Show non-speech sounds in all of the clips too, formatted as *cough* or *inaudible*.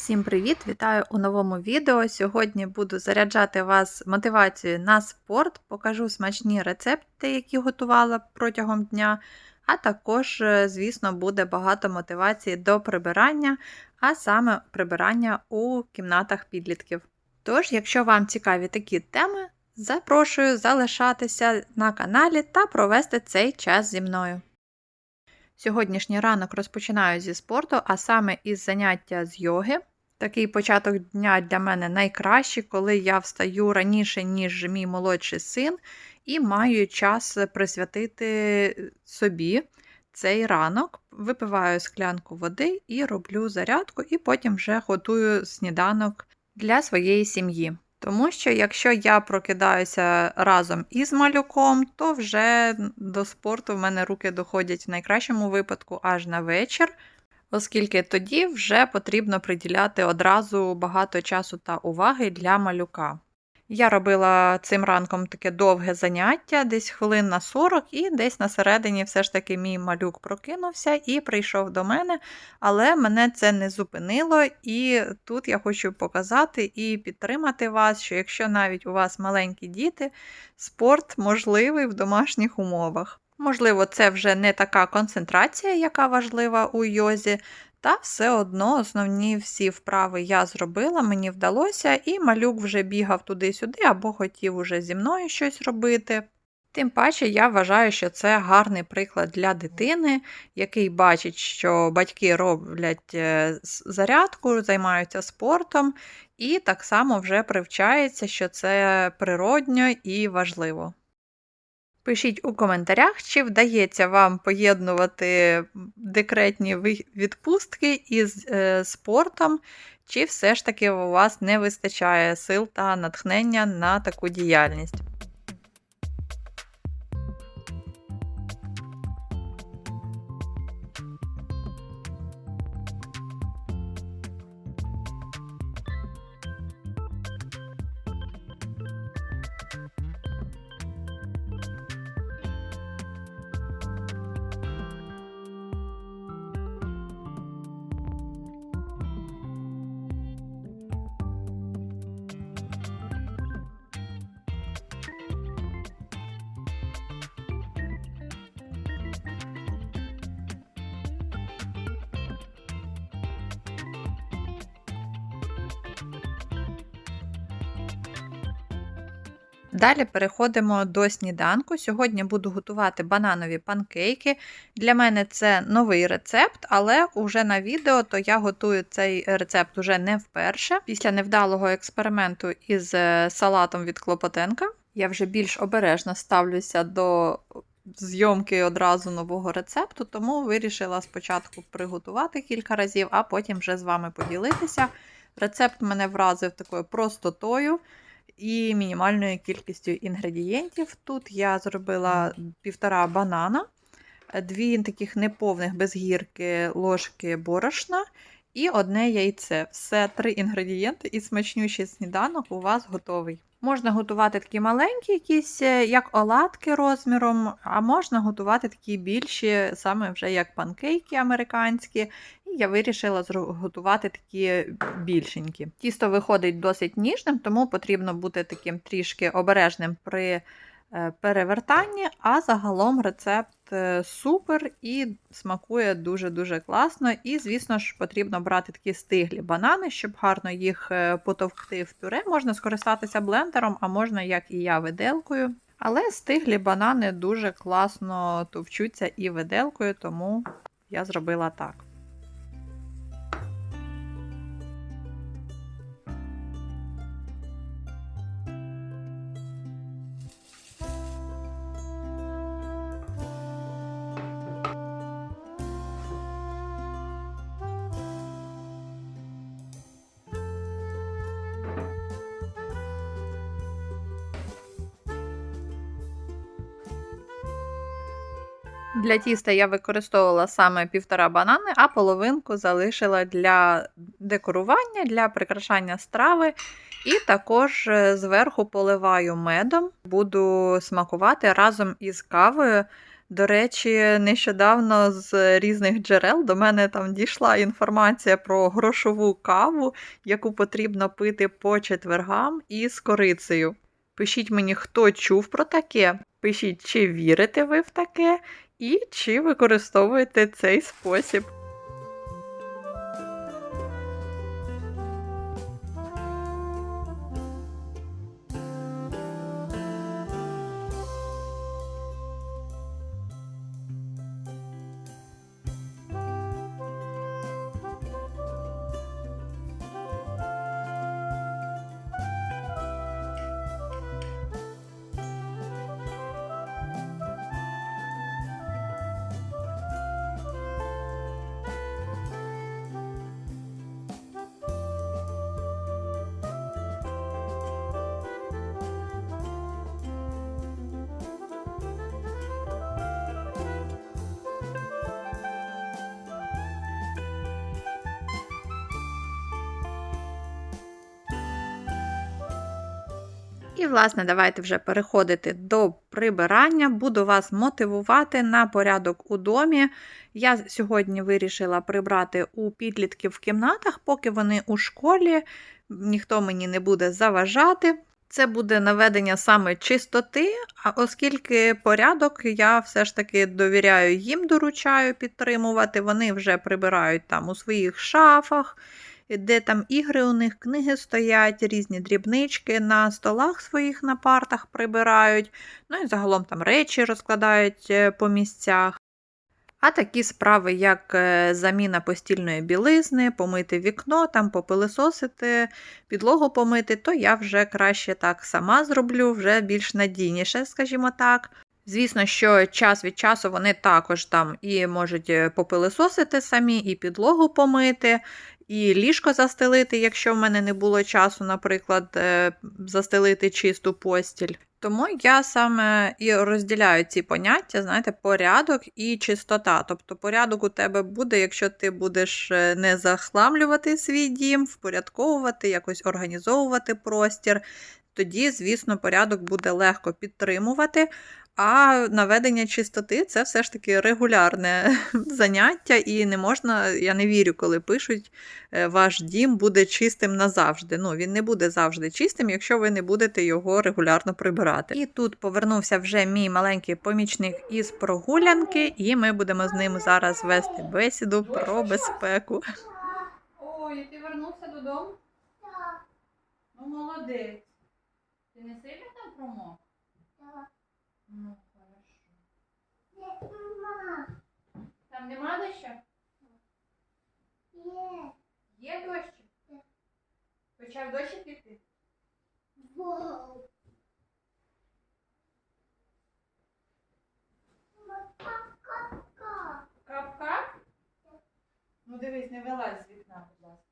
Всім привіт! Вітаю у новому відео. Сьогодні буду заряджати вас мотивацією на спорт, покажу смачні рецепти, які готувала протягом дня. А також, е, звісно, буде багато мотивації до прибирання, а саме прибирання у кімнатах підлітків. Тож, якщо вам цікаві такі теми, запрошую залишатися на каналі та провести цей час зі мною. Сьогоднішній ранок розпочинаю зі спорту, а саме із заняття з йоги. Такий початок дня для мене найкращий, коли я встаю раніше, ніж мій молодший син, і маю час присвятити собі цей ранок. Випиваю склянку води і роблю зарядку, і потім вже готую сніданок для своєї сім'ї. Тому що якщо я прокидаюся разом із малюком, то вже до спорту в мене руки доходять в найкращому випадку аж на вечір, оскільки тоді вже потрібно приділяти одразу багато часу та уваги для малюка. Я робила цим ранком таке довге заняття, десь хвилин на 40, і десь на середині все ж таки мій малюк прокинувся і прийшов до мене, але мене це не зупинило. І тут я хочу показати і підтримати вас, що якщо навіть у вас маленькі діти, спорт можливий в домашніх умовах. Можливо, це вже не така концентрація, яка важлива у йозі, та все одно основні всі вправи я зробила, мені вдалося, і малюк вже бігав туди-сюди або хотів уже зі мною щось робити. Тим паче, я вважаю, що це гарний приклад для дитини, який бачить, що батьки роблять е, зарядку, займаються спортом, і так само вже привчається, що це природньо і важливо. Пишіть у коментарях, чи вдається вам поєднувати декретні відпустки із е, спортом, чи все ж таки у вас не вистачає сил та натхнення на таку діяльність. Далі переходимо до сніданку. Сьогодні буду готувати бананові панкейки. Для мене це новий рецепт, але уже на відео то я готую цей рецепт уже не вперше. Після невдалого експерименту із е, салатом від Клопотенка. Я вже більш обережно ставлюся до зйомки одразу нового рецепту, тому вирішила спочатку приготувати кілька разів, а потім вже з вами поділитися. Рецепт мене вразив такою простотою і мінімальною кількістю інгредієнтів. Тут я зробила півтора банана, дві таких неповних без гірки ложки борошна і одне яйце. Все три інгредієнти і смачнючий сніданок у вас готовий. Можна готувати такі маленькі, якісь, е, як оладки розміром, а можна готувати такі більші, саме вже як панкейки американські. І я вирішила готувати такі більшенькі. Тісто виходить досить ніжним, тому потрібно бути таким трішки обережним при перевертанні, а загалом рецепт е, супер і смакує дуже-дуже класно. І, звісно ж, потрібно брати такі стиглі банани, щоб гарно їх е, потовкти в пюре. Можна скористатися блендером, а можна, як і я, виделкою. Але стиглі банани дуже класно товчуться і виделкою, тому я зробила так. Для тіста я використовувала саме півтора банани, а половинку залишила для декорування, для прикрашання страви. І також е, зверху поливаю медом, буду смакувати разом із кавою. До речі, нещодавно з різних джерел до мене там дійшла інформація про грошову каву, яку потрібно пити по четвергам із корицею. Пишіть мені, хто чув про таке. Пишіть, чи вірите ви в таке, і чи використовуєте цей спосіб. І, власне, давайте вже переходити до прибирання. Буду вас мотивувати на порядок у домі. Я сьогодні вирішила прибрати у підлітків в кімнатах, поки вони у школі, ніхто мені не буде заважати. Це буде наведення саме чистоти, а оскільки порядок я все ж таки довіряю їм, доручаю підтримувати. Вони вже прибирають там у своїх шафах, де там ігри у них, книги стоять, різні дрібнички на столах своїх на партах прибирають. Ну і загалом там речі розкладають е, по місцях. А такі справи, як е, заміна постільної білизни, помити вікно, там попилисосити, підлогу помити, то я вже краще так сама зроблю, вже більш надійніше, скажімо так. Звісно, що час від часу вони також там і можуть е, попилисосити самі, і підлогу помити, і ліжко застелити, якщо в мене не було часу, наприклад, е, застелити чисту постіль. Тому я саме і розділяю ці поняття, знаєте, порядок і чистота. Тобто порядок у тебе буде, якщо ти будеш е, не захламлювати свій дім, впорядковувати, якось організовувати простір. Тоді, звісно, порядок буде легко підтримувати. А наведення чистоти це все ж таки регулярне *laughs* заняття, і не можна, я не вірю, коли пишуть, е, ваш дім буде чистим назавжди. Ну, він не буде завжди чистим, якщо ви не будете його регулярно прибирати. І тут повернувся вже мій маленький помічник із прогулянки, і ми будемо з ним зараз вести бесіду про безпеку. Ой, ти вернувся додому? Так, Ну, молодець. Ти не сильно там промок? Ну, хорошо. Там нема дощу? Є. Є дощик? Так. Почав дощик іти? Вау. Кап-кап? Ну дивись, не вилазь з вікна, будь ласка.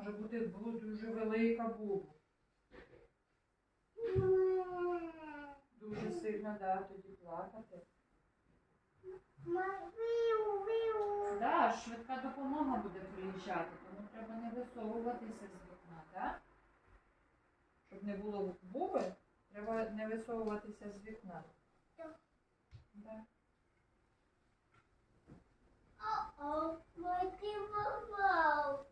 Може бути було дуже велика буба. Дуже сильно, да, тоді плакати. Да, швидка допомога буде приїжджати, тому треба не висовуватися з вікна, так? Щоб не було буби, треба не висовуватися з вікна. Так. Да. О, мой ти вау.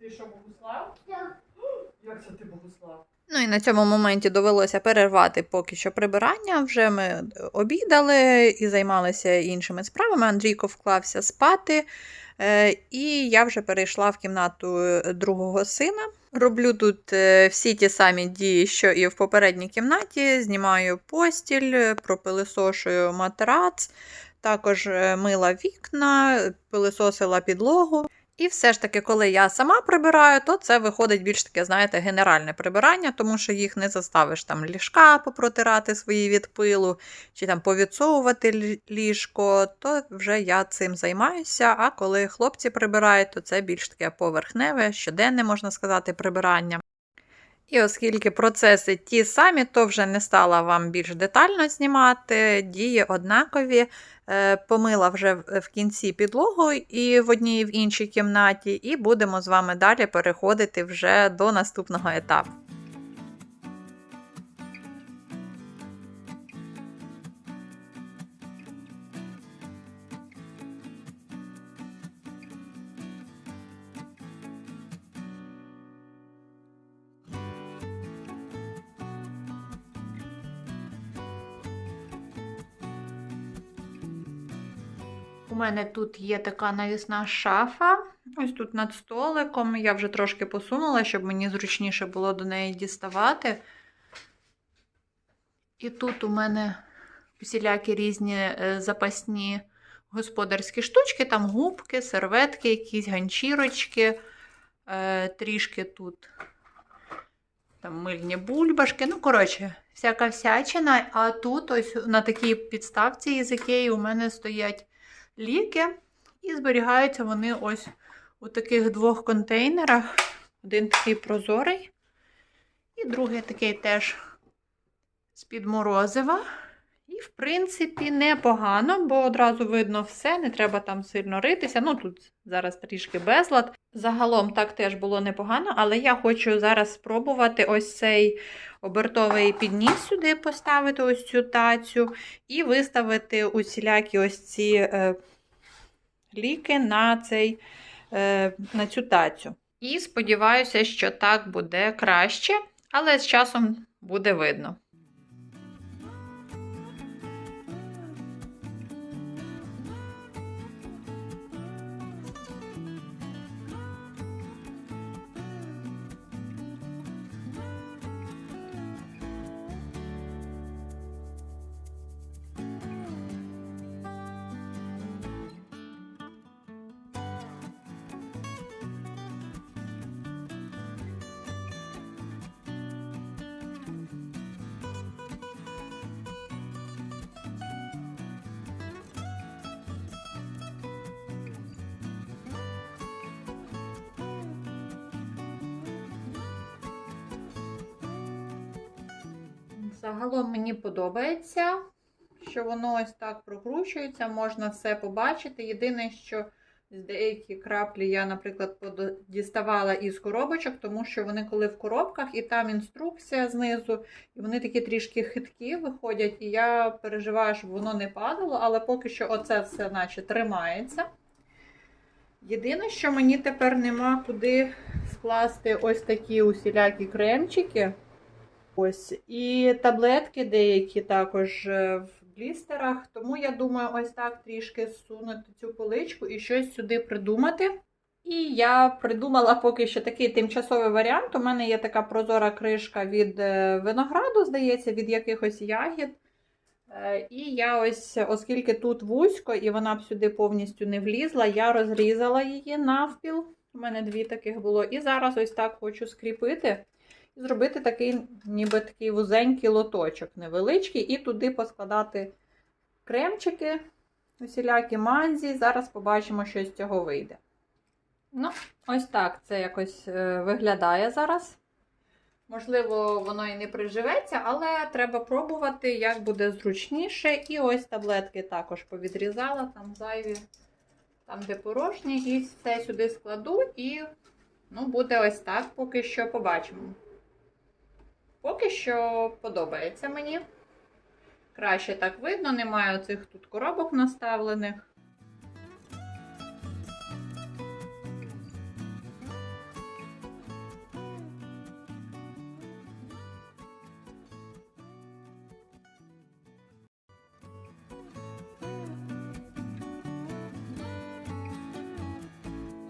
Ти що, Богуслав? Так. *gasps* Як це ти Богуслав? Ну і на цьому моменті довелося перервати поки що прибирання. Вже ми обідали і займалися іншими справами. Андрійко вклався спати, е, і я вже перейшла в кімнату другого сина. Роблю тут е, всі ті самі дії, що і в попередній кімнаті. Знімаю постіль, пропилисошую матрац, також е, мила вікна, пилисосила підлогу. І все ж таки, коли я сама прибираю, то це виходить більш таке, знаєте, генеральне прибирання, тому що їх не заставиш там ліжка попротирати свої від пилу, чи там повідсовувати ліжко, то вже я цим займаюся. А коли хлопці прибирають, то це більш таке поверхневе, щоденне, можна сказати, прибирання. І оскільки процеси ті самі, то вже не стала вам більш детально знімати, дії однакові. Е, Помила вже в кінці підлогу і в одній, і в іншій кімнаті, і будемо з вами далі переходити вже до наступного етапу. Мене тут є така навісна шафа. Ось тут над столиком. Я вже трошки посунула, щоб мені зручніше було до неї діставати. І тут у мене всілякі різні е, запасні господарські штучки, там губки, серветки, якісь ганчірочки, е, трішки тут там мильні бульбашки. Ну, коротше, всяка всячина. А тут ось на такій підставці із Ікеї у мене стоять ліки, і зберігаються вони ось у таких двох контейнерах. Один такий прозорий, і другий такий теж з-під морозива. І, в принципі, непогано, бо одразу видно все, не треба там сильно ритися. Ну, тут зараз трішки безлад. Загалом так теж було непогано, але я хочу зараз спробувати ось цей обертовий підніс сюди поставити, ось цю тацю, і виставити усілякі ось ці е, ліки на, цей, е, на цю тацю. І сподіваюся, що так буде краще, але з часом буде видно. Загалом мені подобається, що воно ось так прокручується, можна все побачити. Єдине, що деякі краплі я, наприклад, діставала із коробочок, тому що вони коли в коробках, і там інструкція знизу, і вони такі трішки хиткі виходять, і я переживаю, щоб воно не падало, але поки що оце все наче тримається. Єдине, що мені тепер нема куди скласти ось такі усілякі кремчики. Ось, і таблетки деякі також е, в блістерах. Тому я думаю, ось так трішки зсунути цю поличку і щось сюди придумати. І я придумала поки що такий тимчасовий варіант. У мене є така прозора кришка від е, винограду, здається, від якихось ягід. Е, І я ось, оскільки тут вузько і вона б сюди повністю не влізла, я розрізала її навпіл. У мене дві таких було. І зараз ось так хочу скріпити. Зробити такий, ніби такий вузенький лоточок невеличкий, і туди поскладати кремчики, усілякі манзі. Зараз побачимо, що з цього вийде. Ну, ось так це якось е, виглядає зараз. Можливо, воно і не приживеться, але треба пробувати, як буде зручніше. І ось таблетки також повідрізала, там зайві, там де порожні, і все сюди складу, і ну, буде ось так, поки що побачимо. Поки що подобається мені. Краще так видно, немає оцих тут коробок наставлених.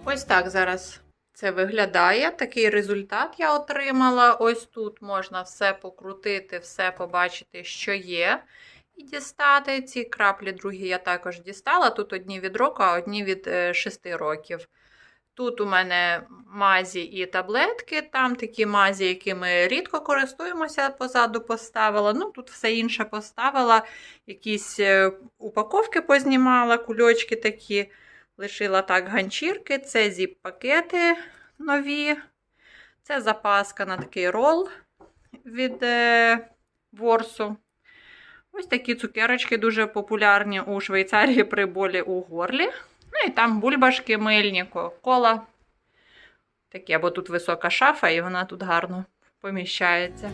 Ось так зараз це виглядає. Такий результат я отримала. Ось тут можна все покрутити, все побачити, що є. І дістати. Ці краплі другі я також дістала. Тут одні від року, а одні від 6 років. Тут у мене мазі і таблетки, там такі мазі, якими рідко користуємося, позаду поставила. Ну, тут все інше поставила, якісь е, упаковки познімала, кульочки такі. Лишила так ганчірки, це зіп-пакети нові. Це запаска на такий рол від е, ворсу. Ось такі цукерочки дуже популярні у Швейцарії при болі у горлі. Ну і там бульбашки мильні, кола. Таке, бо тут висока шафа, і вона тут гарно поміщається.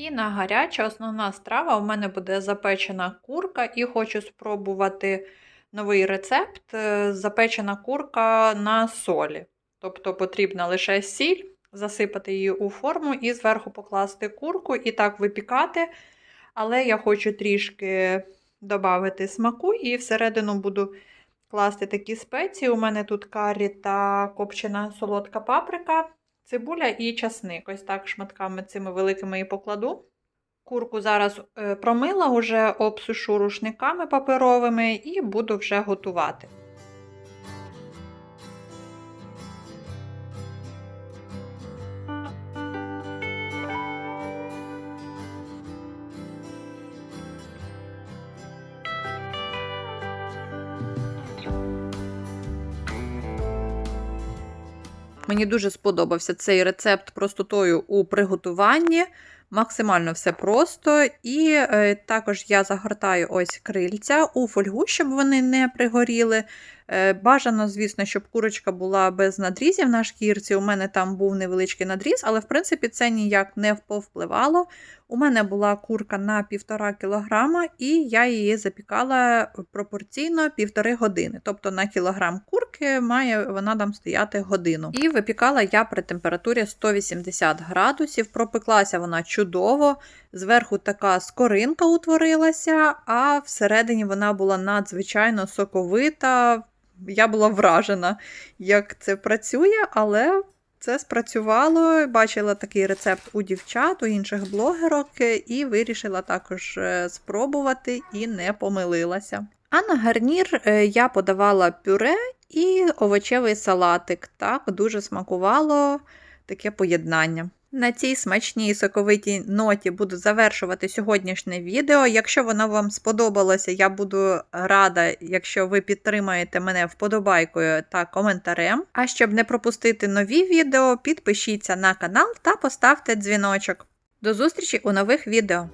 І на гаряча основна страва у мене буде запечена курка, і хочу спробувати новий рецепт: е, запечена курка на солі. Тобто потрібна лише сіль, засипати її у форму і зверху покласти курку і так випікати. Але я хочу трішки додати смаку і всередину буду класти такі спеції. У мене тут карі та копчена солодка паприка, цибуля і часник. Ось так шматками цими великими і покладу. Курку зараз е, промила, уже обсушу рушниками паперовими і буду вже готувати. Мені дуже сподобався цей рецепт простотою у приготуванні. Максимально все просто. І е, також я загортаю ось крильця у фольгу, щоб вони не пригоріли. Е, бажано, звісно, щоб курочка була без надрізів на шкірці. У мене там був невеличкий надріз, але в принципі це ніяк не повпливало. У мене була курка на 1,5 кг, і я її запікала пропорційно 1,5 години. Тобто на кілограм курки має вона там стояти годину. І випікала я при температурі 180 градусів. Пропеклася вона чудово. Зверху така скоринка утворилася, а всередині вона була надзвичайно соковита. Я була вражена, як це працює, але це спрацювало. Бачила такий рецепт у дівчат, у інших блогерок, і вирішила також е, спробувати і не помилилася. А на гарнір е, я подавала пюре і овочевий салатик. Так, дуже смакувало таке поєднання. На цій смачній соковитій ноті буду завершувати сьогоднішнє відео. Якщо воно вам сподобалося, я буду рада, якщо ви підтримаєте мене вподобайкою та коментарем. А щоб не пропустити нові відео, підпишіться на канал та поставте дзвіночок. До зустрічі у нових відео!